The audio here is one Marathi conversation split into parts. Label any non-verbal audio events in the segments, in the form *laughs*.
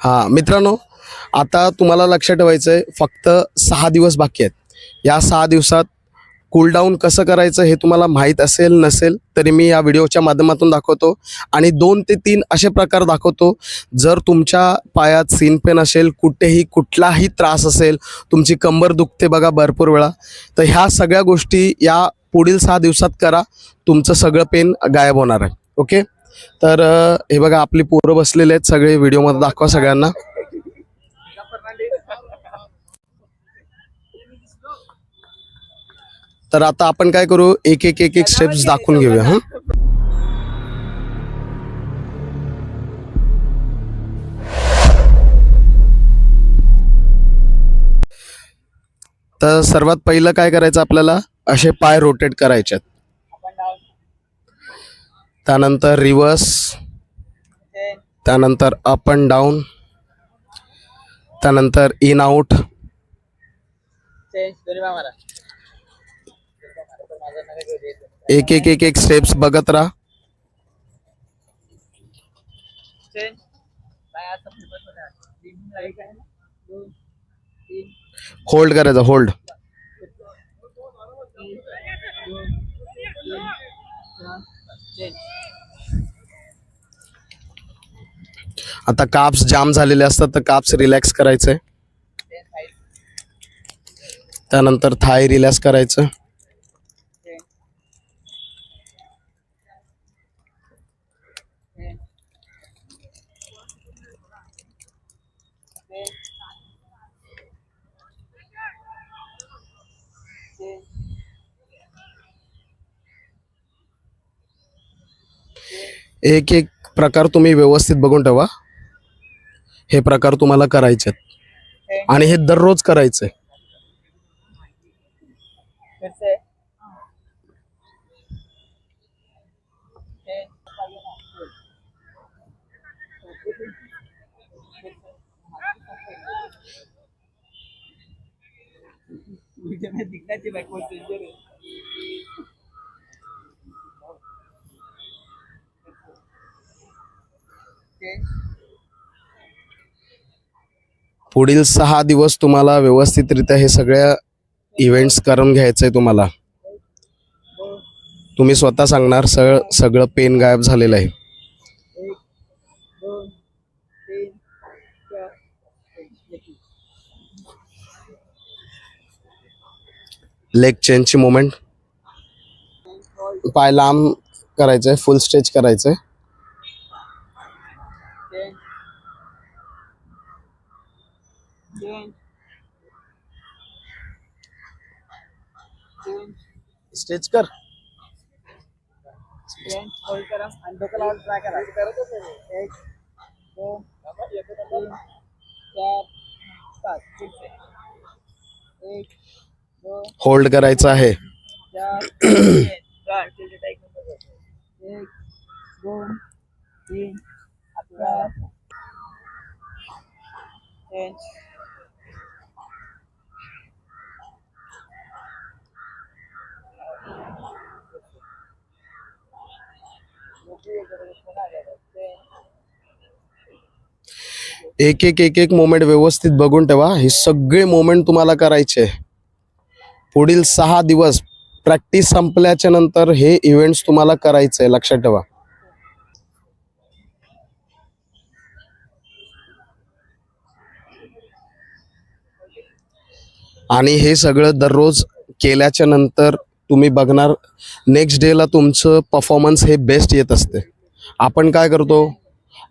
हां मित्रांनो आता तुम्हाला लक्षात ठेवायचं आहे फक्त सहा दिवस बाकी आहेत. या सहा दिवसात कूलडाऊन कसं करायचं हे तुम्हाला माहीत असेल नसेल तरी मी या व्हिडिओच्या माध्यमातून दाखवतो. आणि दोन ते तीन असे प्रकार दाखवतो. जर तुमच्या पायात सीन पेन असेल कुठेही कुठलाही त्रास असेल तुमची कंबर दुखते बघा भरपूर वेळा तर ह्या सगळ्या गोष्टी या पुढील सहा दिवसात करा. तुमचं सगळं पेन गायब होणार आहे. ओके तर हे बघा आपली पोरं बसलेले आहेत सगळे. व्हिडिओमध्ये दाखवा सगळ्यांना. तर आता आपण काय करू? एक एक एक एक स्टेप्स दाखवून घेऊया हा? तर सर्वात पहिलं काय करायचं आपल्याला? असे पाय रोटेट करायचे आहेत. त्यानंतर रिवर्स त्यानंतर अप अँड डाऊन त्यानंतर इन आउट एक एक एक एक स्टेप्स बघत राहा. होल्ड करायचं होल्ड आता काप्स जाम झालेले असतात तर काप्स रिलॅक्स करायचे त्यानंतर थाय रिलॅक्स करायचं. एक एक प्रकार तुम्ही व्यवस्थित बघून ठेवा. हे प्रकार तुम्हाला करायचे आहेत. आणि हे दररोज करायचंय. दिखना पुढील सहा दिवस तुम्हाला व्यवस्थितरित्या हे सगळ्या इव्हेंट्स करून घ्यायचंय तुम्हाला. तुम्ही स्वतः सांगणार सगळं सगळं पेन गायब झालेलं आहे. लेग चेनची मुवमेंट पाय लांब करायचंय फुल स्ट्रेच करायचंय. स्ट्रेच कर होल्ड करा आणि एक तीन चार पाच ठीक आहे एक दोन होल्ड करायचं आहे चार चार ठीक आहे एक दोन तीन चार चेंज एक एक एक एक मोमेंट व्यवस्थित बघून ठेवा. हे सगळे मोमेंट तुम्हाला करायचे पुढील सहा दिवस प्रॅक्टिस संपल्याच्या नंतर हे इव्हेंट्स तुम्हाला करायचे लक्षात ठेवा. आणि हे सगळं दररोज केल्याच्यानंतर तुम्ही बघणार नेक्स्ट डेला तुमचं परफॉर्मन्स हे बेस्ट येत असते. आपण काय करतो?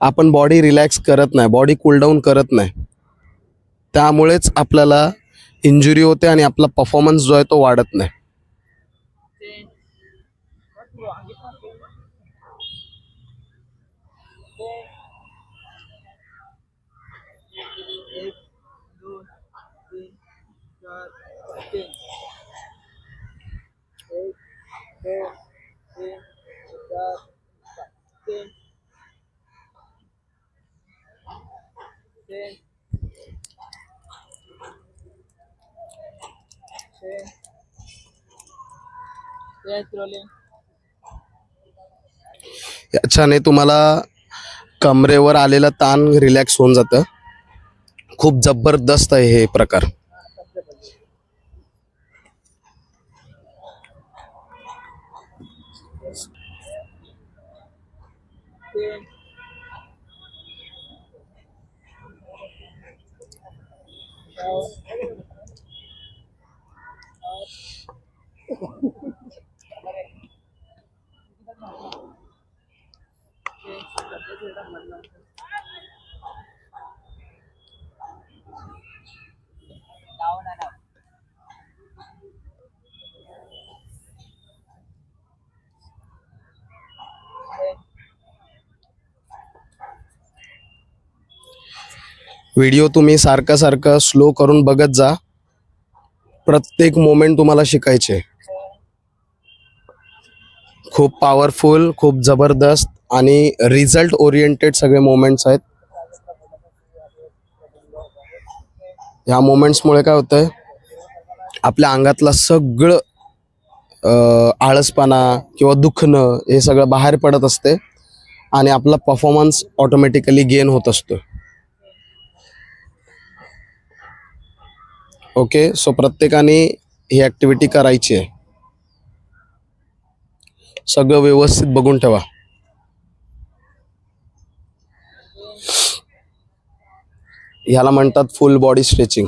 आपण बॉडी रिलॅक्स करत नाही बॉडी कूलडाऊन करत नाही. त्यामुळेच आपल्याला इंजुरी होते आणि आपला परफॉर्मन्स जो आहे तो वाढत नाही एक दोन तीन चार तीन एक दोन तीन चार तीन तीन तीन रोलिंग याच्याने तुम्हाला कमरेवर आलेलं ताण रिलॅक्स होऊन जातं. खूप जबरदस्त आहे हे प्रकार. तीन व्हिडिओ तुम्ही सारखं सारखं स्लो करून बघत जा. प्रत्येक मोमेंट तुम्हाला शिकायचे. खूप पॉवरफुल खूप जबरदस्त आणि रिझल्ट ओरिएंटेड सगळे मोमेंट्स आहेत. ह्या मोमेंट्समुळे काय होतंय? आपल्या अंगातला सगळं आळसपणा किंवा दुखणं हे सगळं बाहेर पडत असते आणि आपला परफॉर्मन्स ऑटोमॅटिकली गेन होत असतो. ओके? सो प्रत्येकाने ही ॲक्टिव्हिटी करायची आहे. सगळं व्यवस्थित बघून ठेवा. ह्याला म्हणतात फुल बॉडी स्ट्रेचिंग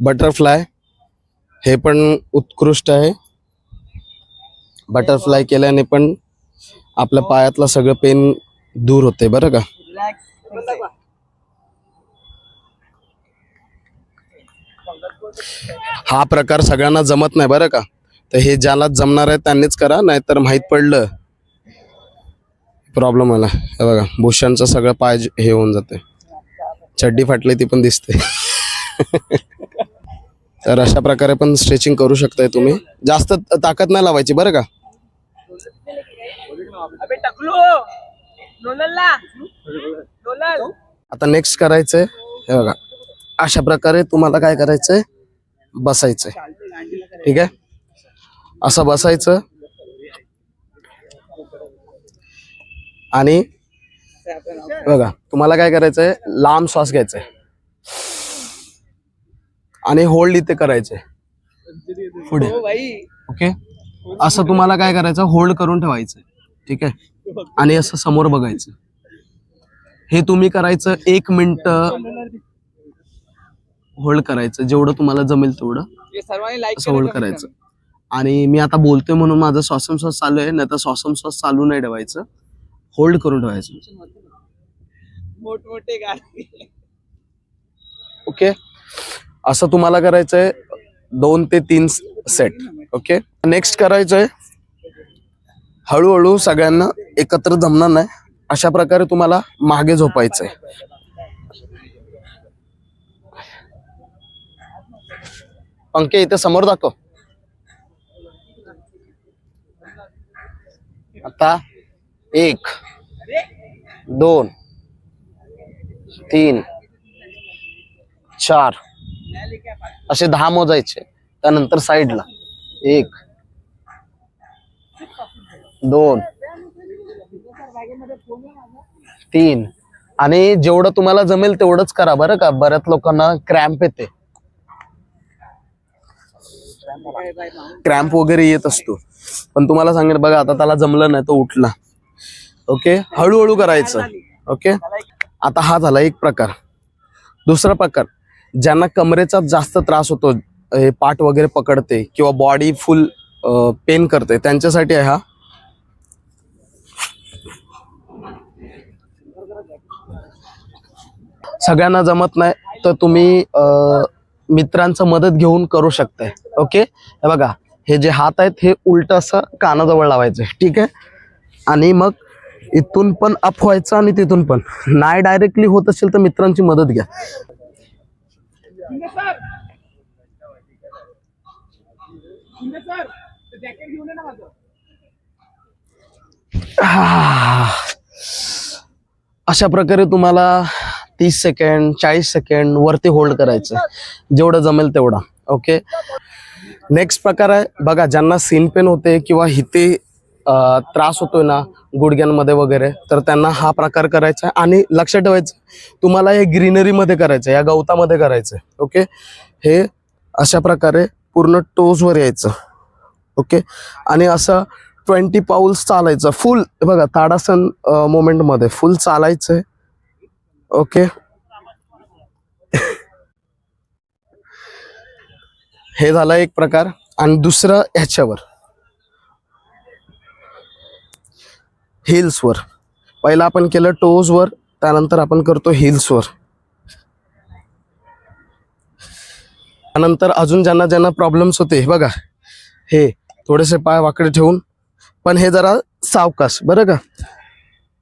बटरफ्लाय हे पण उत्कृष्ट आहे. बटरफ्लाय केल्याने पण आपल्या पायातला सगळं पेन दूर होते बरं का? हा प्रकार सगळ्यांना जमत नाही बरं का? तर हे ज्याला जमणार आहे त्यांनीच करा नाहीतर माहीत पडलं प्रॉब्लेम आला. हे बघा भूषणचं सगळं पाय हे होऊन जाते चड्डी फाटली ती पण दिसते. *laughs* तर अशा प्रकारे पण स्ट्रेचिंग करू शकताय तुम्ही. जास्त ताकद नाही लावायची बरं का? आता नेक्स्ट करायचंय हे बघा. अशा प्रकारे तुम्हाला काय करायचंय? बसायचंय. ठीक आहे? असं बसायचं. आणि बघा तुम्हाला काय करायचंय? लांब श्वास घ्यायचा आणि होल्ड इथे करायचंय. पुढे. ओके असं तुम्हाला काय करायचं? होल्ड करून ठेवायचं ठीक आहे? आणि असं समोर बघायचं. हे तुम्ही करायचं एक मिनिट. होल्ड करायचं. जेवढं तुम्हाला जमेल तेवढं लाईक असं होल्ड करायचं. आणि मी आता बोलतोय म्हणून माझं श्वासोच्छ्वास चालू आहे नाही तर श्वासोच्छ्वास चालू नाही ठेवायचं. होल्ड करून ठेवायचं. मोठमोठे ओके असं तुम्हाला करायचंय दोन ते तीन सेट ओके नेक्स्ट करायचंय हळूहळू सगळ्यांना एकत्र जमणार नाही अशा प्रकारे तुम्हाला मागे झोपायचंय. पंखे इथे समोर दाखव. आता एक दोन तीन चार. असे दहा मोजायचे त्यानंतर साईडला एक दोन तीन. आणि जेवढं तुम्हाला जमेल तेवढंच करा. बरं का? बऱ्याच लोकांना क्रॅम्प येते. क्रॅम्प वगैरे येत असतो. पण तुम्हाला सांगेल बघा आता त्याला जमलं नाही तो उठला. ओके? हळूहळू करायचं. ओके? आता हा झाला एक प्रकार. दुसरा प्रकार ज्यांना कमरेचा जास्त त्रास होतो हे पाठ वगैरे पकडते किंवा बॉडी फुल पेन करते त्यांच्यासाठी आहे हा. सगळ्यांना जमत नाही तर तुम्ही मित्रांचं मदत घेऊन करू शकताय. ओके? हे बघा हे जे हात आहेत हे उलट असं कानाजवळ लावायचं. ठीक आहे? आणि मग इथून पण अप व्हायचं आणि तिथून पण. नाही डायरेक्टली होत असेल तर मित्रांची मदत घ्या. अशा प्रकारे तुम्हाला तीस सेकंड चाळीस सेकंड वरती होल्ड करायचं. जेवढं जमेल तेवढा. ओके? नेक्स्ट प्रकार आहे बघा ज्यांना सीन पेन होते किंवा हिते त्रास होतोय ना गुडघ्यांमध्ये वगैरे तर त्यांना हा प्रकार करायचा आहे. आणि लक्षात ठेवायचं तुम्हाला हे ग्रीनरीमध्ये करायचं आहे, या गवतामध्ये करायचं आहे ओके? हे अशा प्रकारे पूर्ण टोजवर यायचं ओके? आणि असं ट्वेंटी पाऊल्स चालायचं फुल बघा ताडासन मोमेंटमध्ये फुल फुल आहे ओके? हे झालं एक प्रकार आणि दुसरं ह्याच्यावर. हिल्सवर. पहिला आपण केलं टोजवर त्यानंतर आपण करतो हिल्सवर. त्यानंतर अजून ज्यांना ज्यांना प्रॉब्लेम्स होते बघा. हे थोडेसे पाय वाकडे ठेवून. पण हे जरा सावकाश बरं का?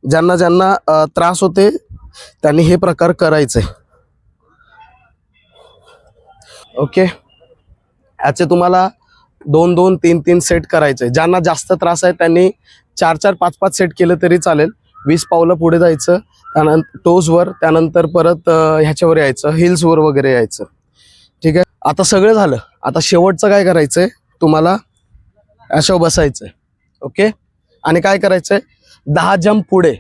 ज्यांना ज्यांना त्रास होते त्यांनी हे प्रकार करायचे. ओके? याचे तुम्हाला दोन दोन तीन तीन सेट करायचे ज्यांना जास्त त्रास आहे त्यांनी चार चार पाच पाच सेट केलं तरी चालेल. वीस पावलं पुढे जायचं. त्यानंतर टोजवर त्यानंतर परत ह्याच्यावर यायचं. हिल्सवर वगैरे यायचं. ठीक आहे? आता सगळं झालं. आता शेवटचं काय करायचंय? तुम्हाला अशा बसायचंय. ओके? आणि काय करायचंय? दहा जम पुढे.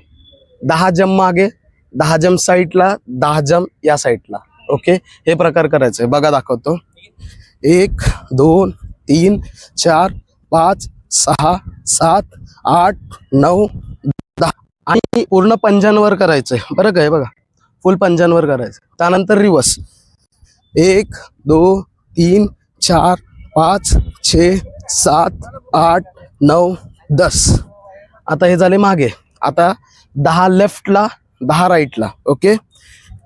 दहा जम मागे. दहा जम साईडला दहा जम या साईडला ओके? हे प्रकार करायचंय. बघा दाखवतो. एक दोन तीन चार पाच सहा सात आठ नऊ दहा. आणि पूर्ण पंजांवर आहे बरं काय बघा. फुल पंजांवर करायचं त्यानंतर रिवर्स एक दो तीन चार पाच छे सात आठ नऊ दस. आता हे झाले मागे. आता दहा लेफ्टला दहा राईटला ओके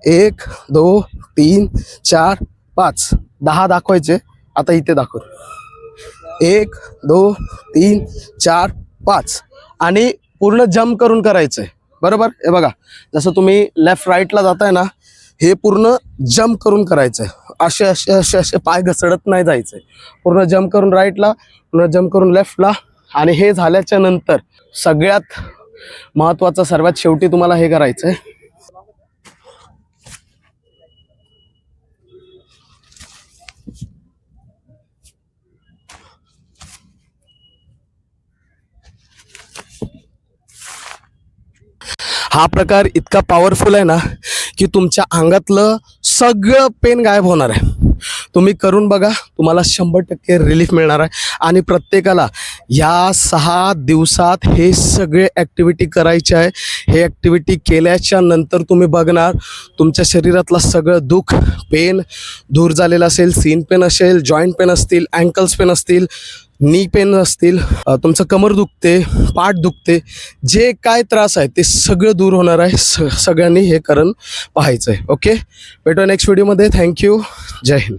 एक दो तीन चार पाच. दहा दाखवायचे आता इथे दाखव. एक दो तीन चार पाच. आणि पूर्ण जम्प करून करायचंय बरोबर? हे बघा जसं तुम्ही लेफ्ट राईटला जाताय ना हे पूर्ण जम्प करून करायचंय असे असे असे असे पाय घसरत नाही जायचंय पूर्ण जम्प करून राईटला पूर्ण जम्प करून लेफ्टला आणि हे झाल्याच्यानंतर सगळ्यात महत्वाचं सर्वात शेवटी तुम्हाला हे करायचंय हा प्रकार इतका पॉवरफुल आहे ना की तुमच्या अंगातलं सगळं पेन गायब होणार आहे. तुम्ही करून बघा तुम्हाला शंभर टक्के रिलीफ मिळणार आहे. आणि प्रत्येकाला या सहा दिवसात हे सगळे ॲक्टिव्हिटी करायचे आहे. हे ॲक्टिव्हिटी केल्याच्यानंतर तुम्ही बघणार तुमच्या शरीरातलं सगळं दुःख पेन दूर झालेलं असेल सीन पेन असेल जॉईंट पेन असतील अँकल्स पेन असतील नी पेन असतील तुमचं कमर दुखते पाठ दुखते जे काय त्रास आहे ते सगळं दूर होणार आहे स सगळ्यांनी हे करण पाहायचं आहे ओके? भेटूया नेक्स्ट व्हिडिओमध्ये थँक्यू जय हिंद.